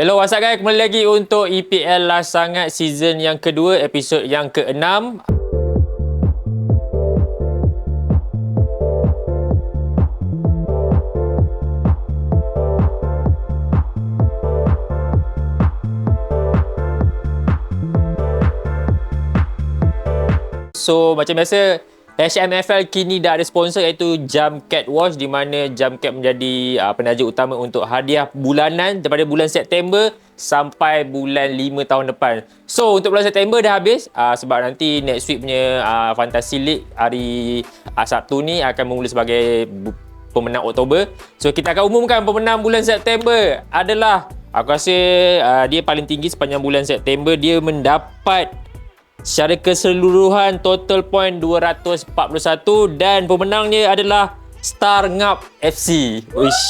Hello, what's up guys? Kembali lagi untuk EPL Last Sangat season yang kedua, episod yang keenam. So, macam biasa, HMFL kini dah ada sponsor iaitu Jam Cat Watch di mana Jam Cat menjadi uh, penaja utama untuk hadiah bulanan daripada bulan September sampai bulan 5 tahun depan. So untuk bulan September dah habis uh, sebab nanti next week punya uh, Fantasy League hari uh, Sabtu ni akan bermula sebagai bu- pemenang Oktober. So kita akan umumkan pemenang bulan September adalah aku rasa uh, dia paling tinggi sepanjang bulan September dia mendapat Secara keseluruhan total point 241 dan pemenangnya adalah Star Ngap FC. Wish.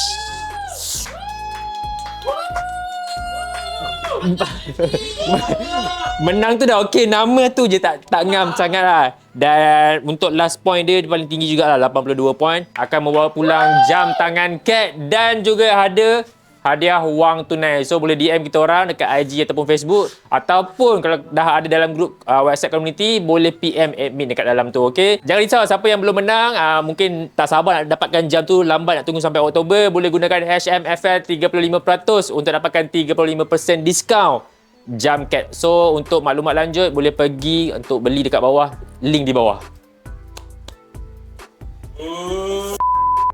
Menang tu dah okey nama tu je tak tak ngam sangat lah. Dan untuk last point dia, dia paling tinggi jugalah 82 point. Akan membawa pulang jam tangan cat dan juga ada hadiah wang tunai. So boleh DM kita orang dekat IG ataupun Facebook ataupun kalau dah ada dalam grup uh, WhatsApp community boleh PM admin dekat dalam tu okey. Jangan risau siapa yang belum menang uh, mungkin tak sabar nak dapatkan jam tu lambat nak tunggu sampai Oktober boleh gunakan HMFL 35% untuk dapatkan 35% diskaun jam cat. So untuk maklumat lanjut boleh pergi untuk beli dekat bawah link di bawah.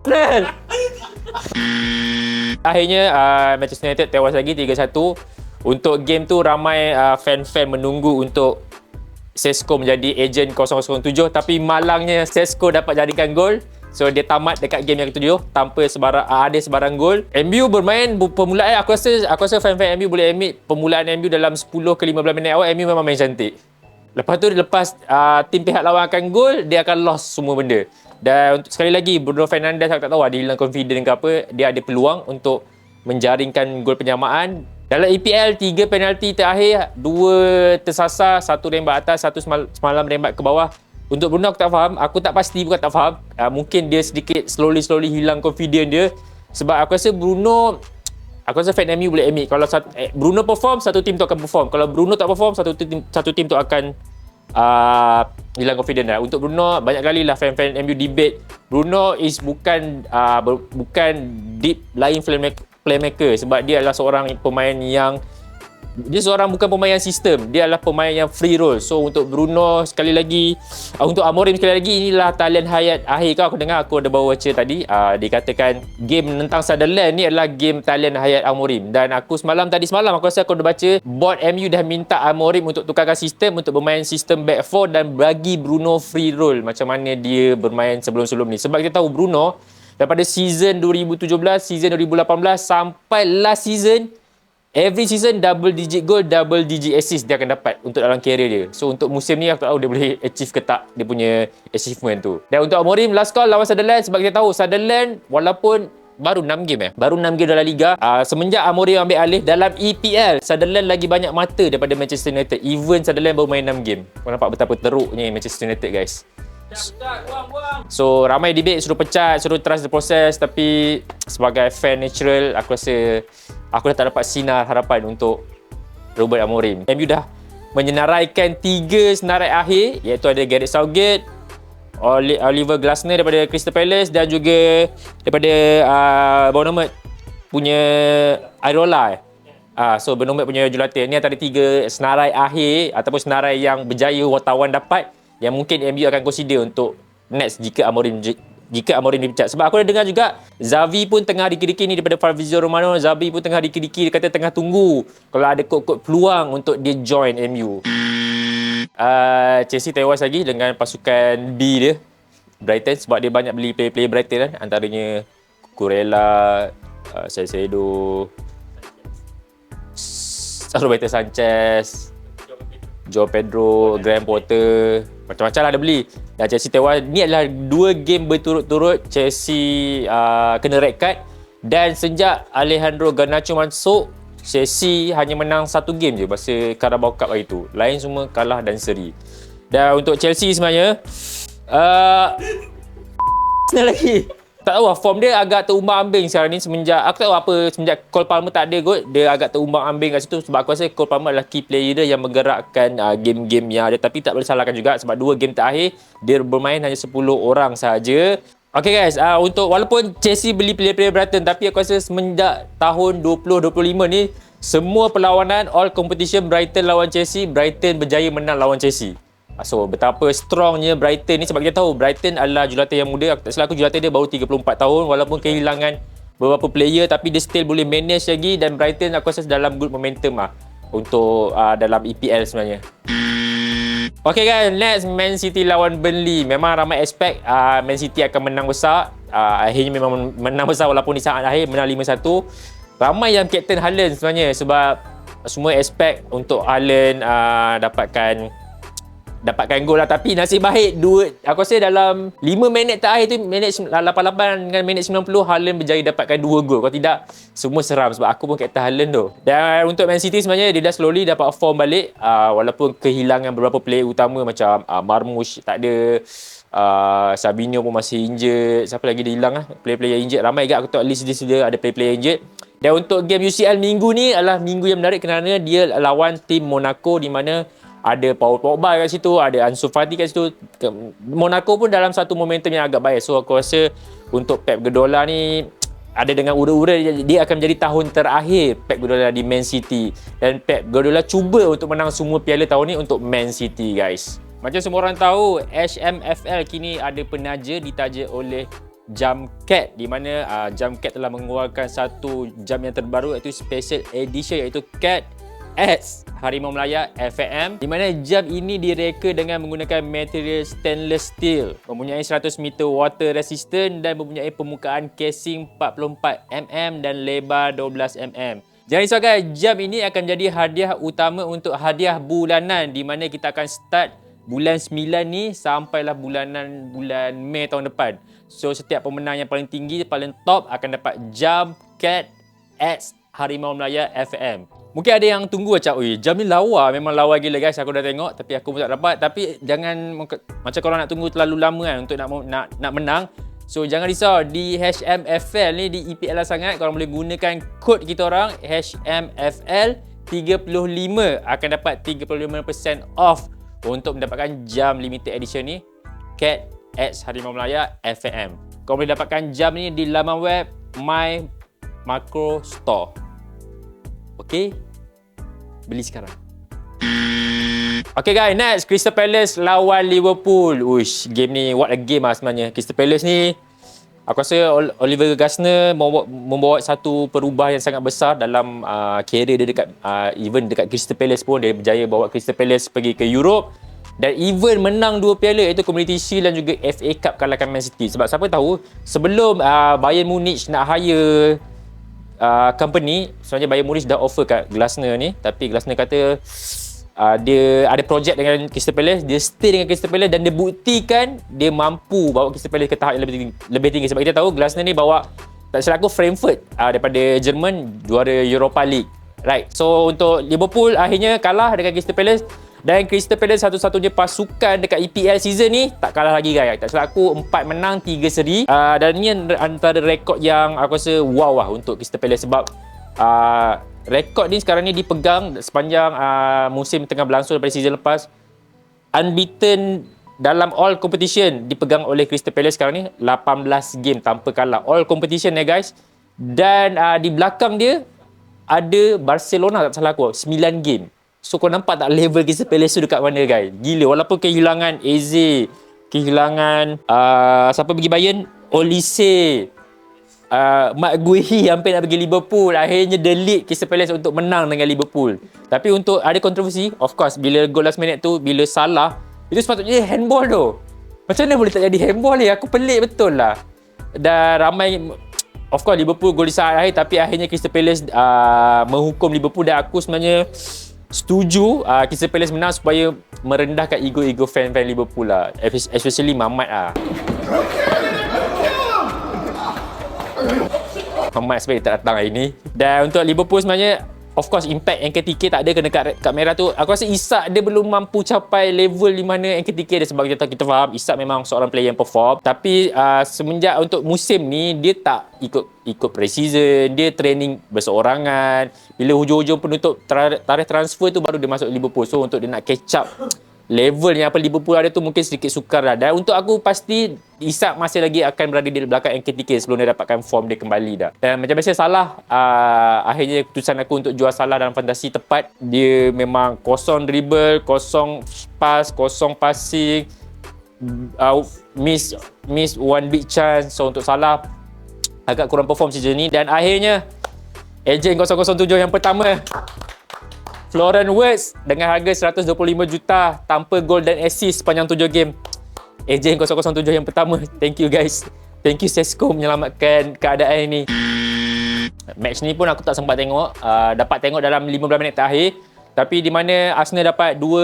Nel. Akhirnya uh, Manchester United tewas lagi 3-1. Untuk game tu ramai uh, fan-fan menunggu untuk Sesko menjadi ejen 007 tapi malangnya Sesko dapat jadikan gol. So dia tamat dekat game yang ketujuh tanpa sebarang uh, ada sebarang gol. MU bermain permulaan aku rasa aku rasa fan-fan MU boleh admit permulaan MU dalam 10 ke 15 minit awal MU memang main cantik. Lepas tu lepas uh, tim pihak lawan akan gol, dia akan lost semua benda. Dan untuk sekali lagi Bruno Fernandes aku tak tahu dia hilang confident ke apa, dia ada peluang untuk menjaringkan gol penyamaan. Dalam EPL, tiga penalti terakhir, dua tersasar, satu rembat atas, satu semal- semalam rembat ke bawah. Untuk Bruno aku tak faham, aku tak pasti bukan tak faham. Uh, mungkin dia sedikit slowly-slowly hilang confident dia. Sebab aku rasa Bruno Aku rasa fan MU boleh admit kalau satu, eh, Bruno perform satu tim tu akan perform. Kalau Bruno tak perform satu tim satu tim tu akan uh, hilang confident lah. Untuk Bruno banyak kali lah fan-fan MU debate Bruno is bukan uh, bukan deep lying playmaker, playmaker sebab dia adalah seorang pemain yang dia seorang bukan pemain sistem. Dia adalah pemain yang free roll. So untuk Bruno sekali lagi uh, untuk Amorim sekali lagi inilah talian hayat akhir kau. Aku dengar aku ada bawa baca tadi uh, dikatakan game tentang Sutherland ni adalah game talian hayat Amorim. Dan aku semalam tadi semalam aku rasa aku dah baca board MU dah minta Amorim untuk tukarkan sistem untuk bermain sistem back four dan bagi Bruno free roll. Macam mana dia bermain sebelum-sebelum ni. Sebab kita tahu Bruno daripada season 2017 season 2018 sampai last season Every season double digit goal, double digit assist dia akan dapat untuk dalam career dia. So untuk musim ni aku tak tahu dia boleh achieve ke tak dia punya achievement tu. Dan untuk Amorim last call lawan Sutherland sebab kita tahu Sutherland walaupun baru 6 game eh. Baru 6 game dalam liga. Uh, semenjak Amorim ambil alih dalam EPL, Sutherland lagi banyak mata daripada Manchester United. Even Sutherland baru main 6 game. Kau nampak betapa teruknya Manchester United guys. So ramai debate suruh pecat, suruh trust the process tapi sebagai fan natural aku rasa aku dah tak dapat sinar harapan untuk Robert Amorim. MU dah menyenaraikan tiga senarai akhir iaitu ada Gareth Southgate, Oli- Oliver Glasner daripada Crystal Palace dan juga daripada uh, nama punya Irola eh. Ah, so bernombor punya jurulatih. Ni antara tiga senarai akhir ataupun senarai yang berjaya wartawan dapat yang mungkin MU akan consider untuk next jika Amorim jika Amorim dipecat. Sebab aku dah dengar juga Zavi pun tengah dikir-dikir ni daripada Fabrizio Romano. Zavi pun tengah dikir-dikir dia kata tengah tunggu kalau ada kod-kod peluang untuk dia join MU. Uh, Chelsea tewas lagi dengan pasukan B dia Brighton sebab dia banyak beli player-player Brighton kan antaranya Cucurella, uh, Salcedo, Roberto Sanchez, Joe Pedro, Graham Potter, macam-macam lah dia beli. Dan Chelsea tewas. Ni adalah dua game berturut-turut Chelsea uh, kena red card. Dan sejak Alejandro Garnacho masuk, Chelsea hanya menang satu game je masa Carabao Cup hari tu. Lain semua kalah dan seri. Dan untuk Chelsea sebenarnya, uh, lagi. Tak tahu lah form dia agak terumbang-ambing sekarang ni semenjak aku tak tahu apa semenjak Cole Palmer tak ada kot dia agak terumbang-ambing kat situ. Sebab aku rasa Cole Palmer adalah key player dia yang menggerakkan uh, game-game yang ada. Tapi tak boleh salahkan juga sebab dua game terakhir dia bermain hanya 10 orang saja Okay guys, uh, untuk walaupun Chelsea beli player-player Brighton tapi aku rasa semenjak tahun 2025 ni semua perlawanan all competition Brighton lawan Chelsea, Brighton berjaya menang lawan Chelsea. So betapa strongnya Brighton ni sebab kita tahu Brighton adalah jurulatih yang muda. Aku tak salah aku jurulatih dia baru 34 tahun walaupun kehilangan beberapa player tapi dia still boleh manage lagi dan Brighton aku rasa dalam good momentum lah untuk uh, dalam EPL sebenarnya. Okay guys, next Man City lawan Burnley. Memang ramai expect uh, Man City akan menang besar. Uh, akhirnya memang menang besar walaupun di saat akhir menang 5-1. Ramai yang Captain Haaland sebenarnya sebab semua expect untuk Haaland uh, dapatkan dapatkan gol lah. Tapi nasib baik dua aku rasa dalam 5 minit terakhir tu minit 88 dengan minit 90 Haaland berjaya dapatkan dua gol. Kalau tidak semua seram sebab aku pun captain Haaland tu. Dan untuk Man City sebenarnya dia dah slowly dapat form balik. Uh, walaupun kehilangan beberapa player utama macam uh, Marmoush tak ada. Uh, Sabinho pun masih injured. Siapa lagi dia hilang lah player-player injured. Ramai juga aku tengok list dia ada player-player injured. Dan untuk game UCL minggu ni adalah minggu yang menarik kerana dia lawan tim Monaco di mana ada Paul Pogba kat situ, ada Ansu Fati kat situ. Monaco pun dalam satu momentum yang agak baik. So aku rasa untuk Pep Guardiola ni ada dengan ura-ura dia akan menjadi tahun terakhir Pep Guardiola di Man City dan Pep Guardiola cuba untuk menang semua piala tahun ni untuk Man City guys. Macam semua orang tahu, HMFL kini ada penaja ditaja oleh Jamcat di mana uh, Jamcat telah mengeluarkan satu jam yang terbaru iaitu special edition iaitu Cat X Harimau Melaya FAM di mana jam ini direka dengan menggunakan material stainless steel mempunyai 100 meter water resistant dan mempunyai permukaan casing 44 mm dan lebar 12 mm. Jangan risaukan, jam ini akan jadi hadiah utama untuk hadiah bulanan di mana kita akan start bulan 9 ni sampailah bulanan bulan Mei tahun depan. So setiap pemenang yang paling tinggi, paling top akan dapat jam Cat X Harimau Melaya FM. Mungkin ada yang tunggu macam, oi, jam ni lawa. Memang lawa gila guys. Aku dah tengok tapi aku pun tak dapat. Tapi jangan, macam korang nak tunggu terlalu lama kan untuk nak nak nak menang. So jangan risau di HMFL ni di EPL lah sangat korang boleh gunakan kod kita orang HMFL 35 akan dapat 35% off untuk mendapatkan jam limited edition ni Cat X Harimau Melaya FM. Korang boleh dapatkan jam ni di laman web My Macro Store. Okay? Beli sekarang. Okay guys, next Crystal Palace lawan Liverpool. Uish, game ni what a game lah sebenarnya. Crystal Palace ni aku rasa Oliver Glasner membawa, membawa satu perubahan yang sangat besar dalam uh, career dia dekat uh, even dekat Crystal Palace pun dia berjaya bawa Crystal Palace pergi ke Europe dan even menang dua piala iaitu Community Shield dan juga FA Cup kalahkan Man City. Sebab siapa tahu sebelum uh, Bayern Munich nak hire uh, company sebenarnya Bayern Munich dah offer kat Glasner ni tapi Glasner kata uh, dia ada projek dengan Crystal Palace, dia stay dengan Crystal Palace dan dia buktikan dia mampu bawa Crystal Palace ke tahap yang lebih tinggi, lebih tinggi. sebab kita tahu Glasner ni bawa tak silap aku Frankfurt uh, daripada Jerman juara Europa League. Right. So untuk Liverpool akhirnya kalah dengan Crystal Palace dan Crystal Palace satu-satunya pasukan dekat EPL season ni tak kalah lagi guys. Tak silap aku 4 menang 3 seri. Uh, dan ni antara rekod yang aku rasa wow lah untuk Crystal Palace sebab uh, rekod ni sekarang ni dipegang sepanjang uh, musim tengah berlangsung daripada season lepas unbeaten dalam all competition dipegang oleh Crystal Palace sekarang ni 18 game tanpa kalah all competition ya guys dan uh, di belakang dia ada Barcelona tak salah aku 9 game so kau nampak tak level Crystal Palace tu dekat mana guys? Gila walaupun kehilangan Eze kehilangan uh, siapa pergi Bayern? Olise. Uh, Mark Guehi hampir nak pergi Liverpool. Akhirnya delete Crystal Palace untuk menang dengan Liverpool. Tapi untuk ada kontroversi? Of course bila goal last minute tu bila salah itu sepatutnya handball tu macam mana boleh tak jadi handball ni aku pelik betul lah. Dan ramai of course Liverpool gol di saat akhir tapi akhirnya Crystal Palace uh, menghukum Liverpool. Dan aku sebenarnya setuju uh, Crystal Palace menang supaya merendahkan ego-ego fan-fan Liverpool lah especially Mamat lah Mamat sebenarnya tak datang hari ni. Dan untuk Liverpool sebenarnya of course impact NKTK tak ada kena kat, kat merah tu. Aku rasa Isak dia belum mampu capai level di mana NKTK dia. Sebab kita kita faham Isak memang seorang player yang perform. Tapi uh, semenjak untuk musim ni dia tak ikut ikut pre-season. Dia training berseorangan. Bila hujung-hujung penutup tarikh transfer tu baru dia masuk Liverpool. So untuk dia nak catch up level yang apa Liverpool ada tu mungkin sedikit sukar lah. Dan untuk aku pasti Isak masih lagi akan berada di belakang NKTK sebelum dia dapatkan form dia kembali dah. Dan macam biasa salah uh, akhirnya keputusan aku untuk jual salah dalam fantasi tepat. Dia memang kosong dribble, kosong pass, kosong passing. Uh, miss miss one big chance. So untuk salah agak kurang perform season ni dan akhirnya Agent 007 yang pertama Florian Wirtz dengan harga 125 juta tanpa gol dan assist sepanjang 7 game. Agent 007 yang pertama. Thank you guys. Thank you Sesko menyelamatkan keadaan ini. Match ni pun aku tak sempat tengok. Uh, dapat tengok dalam 15 minit terakhir. Tapi di mana Arsenal dapat dua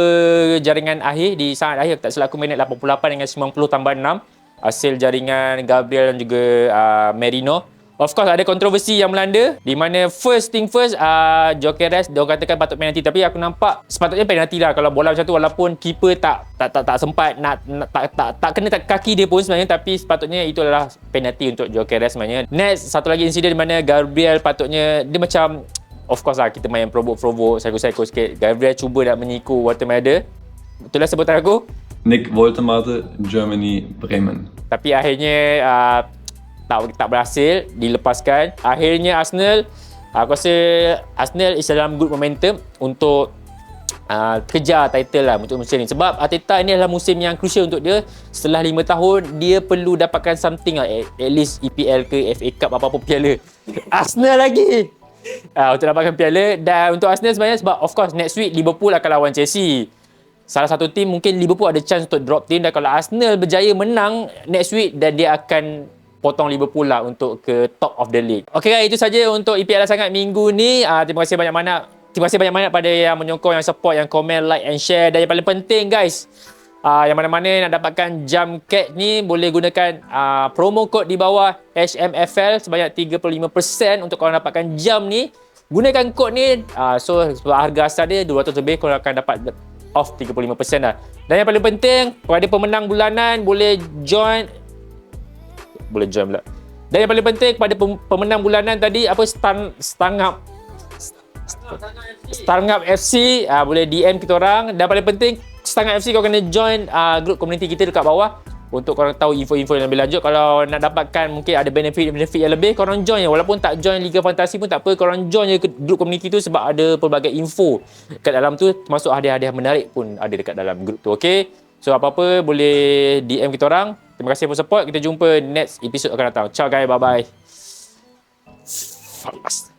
jaringan akhir di saat akhir. Tak selaku minit 88 dengan 90 tambah 6. Hasil jaringan Gabriel dan juga uh, Merino. Of course ada kontroversi yang melanda di mana first thing first uh, Jokeres dia katakan patut penalti tapi aku nampak sepatutnya penalti lah kalau bola macam tu walaupun keeper tak tak tak, tak sempat nak, nak tak, tak tak kena tak kaki dia pun sebenarnya tapi sepatutnya itu adalah penalti untuk Jokeres sebenarnya. Next satu lagi insiden di mana Gabriel patutnya dia macam of course lah kita main provoke-provoke psycho-psycho sikit. Gabriel cuba nak menyiku Watermade. Betul lah sebutan aku? Nick Woltemade, Germany, Bremen. Tapi akhirnya uh, tak tak berhasil dilepaskan. Akhirnya Arsenal aku rasa Arsenal is dalam good momentum untuk uh, kejar title lah untuk musim ni. Sebab Arteta ni adalah musim yang crucial untuk dia. Setelah 5 tahun dia perlu dapatkan something lah at, at least EPL ke FA Cup apa-apa piala. Arsenal lagi. Uh, untuk dapatkan piala dan untuk Arsenal sebenarnya sebab of course next week Liverpool akan lawan Chelsea. Salah satu tim mungkin Liverpool ada chance untuk drop team dan kalau Arsenal berjaya menang next week dan dia akan potong Liverpool lah untuk ke top of the league. Okey itu saja untuk EPL sangat minggu ni. Uh, terima kasih banyak-banyak. Terima kasih banyak-banyak pada yang menyokong, yang support, yang komen, like and share. Dan yang paling penting guys, uh, yang mana-mana nak dapatkan jam cat ni boleh gunakan uh, promo code di bawah HMFL sebanyak 35% untuk korang dapatkan jam ni. Gunakan kod ni, uh, so sebab harga asal dia 200 lebih korang akan dapat off 35% lah. Dan yang paling penting, kepada pemenang bulanan boleh join boleh join pula. Dan yang paling penting kepada pemenang bulanan tadi apa Stan Stangap Stangap FC uh, ah, boleh DM kita orang. Dan paling penting Stangap FC kau kena join uh, grup komuniti kita dekat bawah. Untuk korang tahu info-info yang lebih lanjut. Kalau nak dapatkan mungkin ada benefit-benefit yang lebih korang join. Je walaupun tak join Liga Fantasi pun tak apa korang join je grup komuniti tu sebab ada pelbagai info kat dalam tu. Termasuk hadiah-hadiah menarik pun ada dekat dalam grup tu okey? So apa-apa boleh DM kita orang Terima kasih for support. Kita jumpa next episode akan datang. Ciao guys. Bye-bye. Falas.